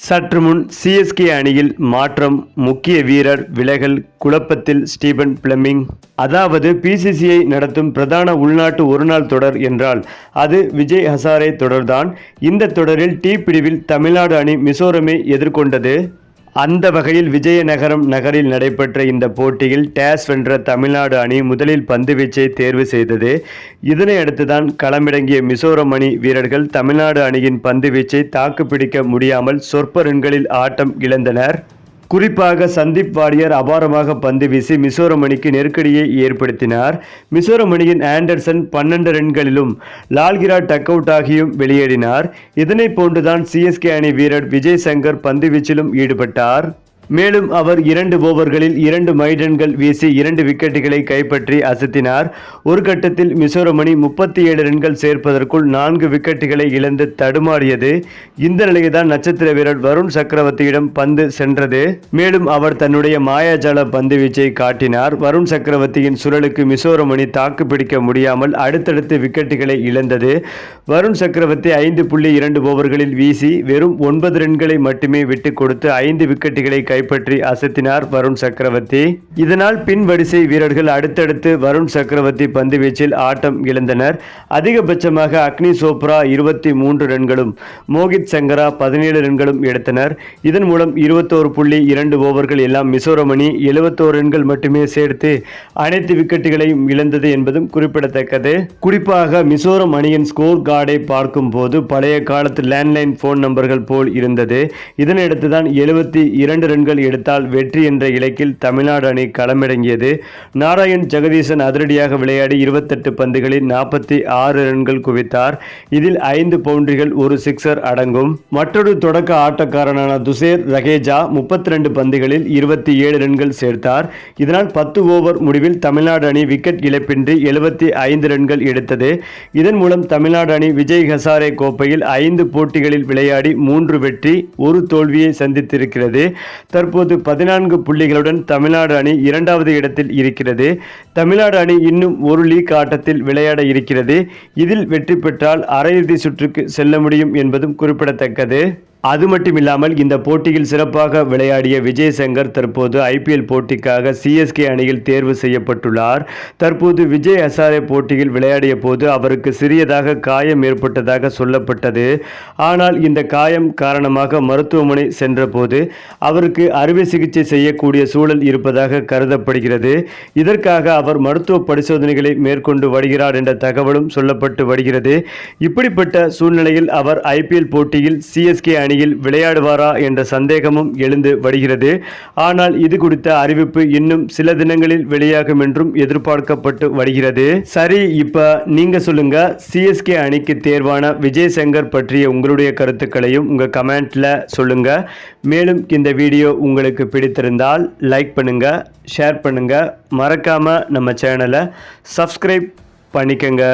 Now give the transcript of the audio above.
சற்று முன் சிஎஸ்கே அணியில் மாற்றம் முக்கிய வீரர் விலகல் குழப்பத்தில் ஸ்டீபன் பிளமிங் அதாவது பிசிசிஐ நடத்தும் பிரதான உள்நாட்டு ஒருநாள் தொடர் என்றால் அது விஜய் ஹசாரே தொடர்தான். இந்த தொடரில் டி பிரிவில் தமிழ்நாடு அணி மிசோரமை எதிர்கொண்டது. அந்த வகையில் விஜயநகரம் நகரில் நடைபெற்ற இந்த போட்டியில் டேஸ் வென்ற தமிழ்நாடு அணி முதலில் பந்துவீச்சை தேர்வு செய்தது. இதனையடுத்து தான் களமிறங்கிய மிசோரம் அணி வீரர்கள் தமிழ்நாடு அணியின் பந்துவீச்சை தாக்குப்பிடிக்க முடியாமல் சொற்ப ரன்களில் ஆட்டம் இழந்தனர். குறிப்பாக சந்தீப் வாடியர் அபாரமாக பந்து வீசி மிசோரம் அணிக்கு நெருக்கடியை ஏற்படுத்தினார். மிசோரம் அணியின் ஆண்டர்சன் பன்னெண்டு ரன்களிலும் லால்கிரா டக் அவுட் ஆகியும் வெளியேறினார். இதனைப் போன்றுதான் சிஎஸ்கே அணி வீரர் விஜய் சங்கர் பந்து வீச்சிலும் ஈடுபட்டார். மேலும் அவர் இரண்டு ஓவர்களில் இரண்டு மைடன்கள் வீசி இரண்டு விக்கெட்டுகளை கைப்பற்றி அசத்தினார். ஒரு கட்டத்தில் மிசோரம் அணி முப்பத்தி ஏழு ரன்கள் சேர்ப்பதற்குள் நான்கு விக்கெட்டுகளை இழந்து தடுமாறியது. இந்த நிலையில்தான் நட்சத்திர வீரர் வருண் சக்கரவர்த்தியிடம் பந்து சென்றது. மேலும் அவர் தன்னுடைய மாயாஜால பந்து வீச்சை காட்டினார். வருண் சக்கரவர்த்தியின் சுழலுக்கு மிசோரம் அணி தாக்கு பிடிக்க முடியாமல் அடுத்தடுத்து விக்கெட்டுகளை இழந்தது. வருண் சக்கரவர்த்தி ஐந்து புள்ளி இரண்டு ஓவர்களில் வீசி வெறும் ஒன்பது ரன்களை மட்டுமே விட்டு கொடுத்து ஐந்து விக்கெட்டுகளை கைப்பற்றி அசத்தினார் வருண் சக்கரவர்த்தி. இதனால் பின் வரிசை வீரர்கள் அடுத்தடுத்து வருண் சக்கரவர்த்தி பந்து வீச்சில் ஆட்டம் இழந்தனர். அதிகபட்சமாக அக்னி சோப்ரா இருபத்தி மூன்று ரன்களும் மோகித் சங்கரா பதினேழு ரன்களும் எடுத்தனர். இதன் மூலம் இருபத்தோரு புள்ளி இரண்டு ஓவர்கள் எல்லாம் மிசோரம் அணி எழுபத்தோரு ரன்கள் மட்டுமே சேர்த்து அனைத்து விக்கெட்டுகளையும் இழந்தது என்பதும் குறிப்பிடத்தக்கது. குறிப்பாக மிசோரம் அணியின் ஸ்கோர் கார்டை பார்க்கும் போது பழைய காலத்து லேண்ட்லைன் போன் நம்பர்கள் போல் இருந்தது. இதனையடுத்து தான் எழுபத்தி இரண்டு ரன்கள் எடுத்தால் வெற்றி என்ற இலக்கில் தமிழ்நாடு அணி களமிறங்கியது. நாராயண் ஜெகதீசன் அதிரடியாக விளையாடி இருபத்தெட்டு பந்துகளில் நாற்பத்தி ஆறு ரன்கள் குவித்தார். இதில் ஐந்து பவுண்டரிகள் ஒரு சிக்ஸர் அடங்கும். மற்றொரு தொடக்க ஆட்டக்காரனான துசேர் ரகேஜா முப்பத்தி ரெண்டு பந்துகளில் இருபத்தி ஏழு ரன்கள் சேர்த்தார். இதனால் பத்து ஓவர் முடிவில் தமிழ்நாடு அணி விக்கெட் இழப்பின்றி எழுபத்தி ஐந்து ரன்கள் எடுத்தது. இதன் மூலம் தமிழ்நாடு அணி விஜய் ஹசாரே கோப்பையில் ஐந்து போட்டிகளில் விளையாடி மூன்று வெற்றி ஒரு தோல்வியை சந்தித்திருக்கிறது. தற்போது பதினான்கு புள்ளிகளுடன் தமிழ்நாடு அணி இரண்டாவது இடத்தில் இருக்கிறது. தமிழ்நாடு அணி இன்னும் ஒரு லீக் ஆட்டத்தில் விளையாட இருக்கிறது. இதில் வெற்றி பெற்றால் அரையிறுதி சுற்றுக்கு செல்ல முடியும் என்பதும் குறிப்பிடத்தக்கது. அது மட்டுமில்லாமல் இந்த போட்டியில் சிறப்பாக விளையாடிய விஜய் சங்கர் தற்போது ஐபிஎல் போட்டிக்காக சிஎஸ்கே அணியில் தேர்வு செய்யப்பட்டுள்ளார். தற்போது விஜய் ஹசாரே போட்டியில் விளையாடிய போது அவருக்கு சிறியதாக காயம் ஏற்பட்டதாக சொல்லப்பட்டது. ஆனால் இந்த காயம் காரணமாக மருத்துவமனை சென்றபோது அவருக்கு அறுவை சிகிச்சை செய்யக்கூடிய சூழல் இருப்பதாக கருதப்படுகிறது. இதற்காக அவர் மருத்துவ பரிசோதனைகளை மேற்கொண்டு வருகிறார் என்ற தகவலும் சொல்லப்பட்டு வருகிறது. இப்படிப்பட்ட சூழ்நிலையில் அவர் ஐபிஎல் போட்டியில் சிஎஸ்கே அணி அணியில் விளையாடுவாரா என்ற சந்தேகமும் எழுந்து வருகிறது. ஆனால் இது குறித்த அறிவிப்பு இன்னும் சில தினங்களில் வெளியாகும் என்றும் எதிர்பார்க்கப்பட்டு வருகிறது. சரி இப்ப நீங்க சொல்லுங்க. சிஎஸ்கே அணிக்கு தேர்வான விஜய் சங்கர் பற்றிய உங்களுடைய கருத்துக்களையும் உங்க கமெண்ட்ல சொல்லுங்க. மேலும் இந்த வீடியோ உங்களுக்கு பிடித்திருந்தால் லைக் பண்ணுங்க ஷேர் பண்ணுங்க. மறக்காம நம்ம சேனலை சப்ஸ்கிரைப் பண்ணிக்கங்க.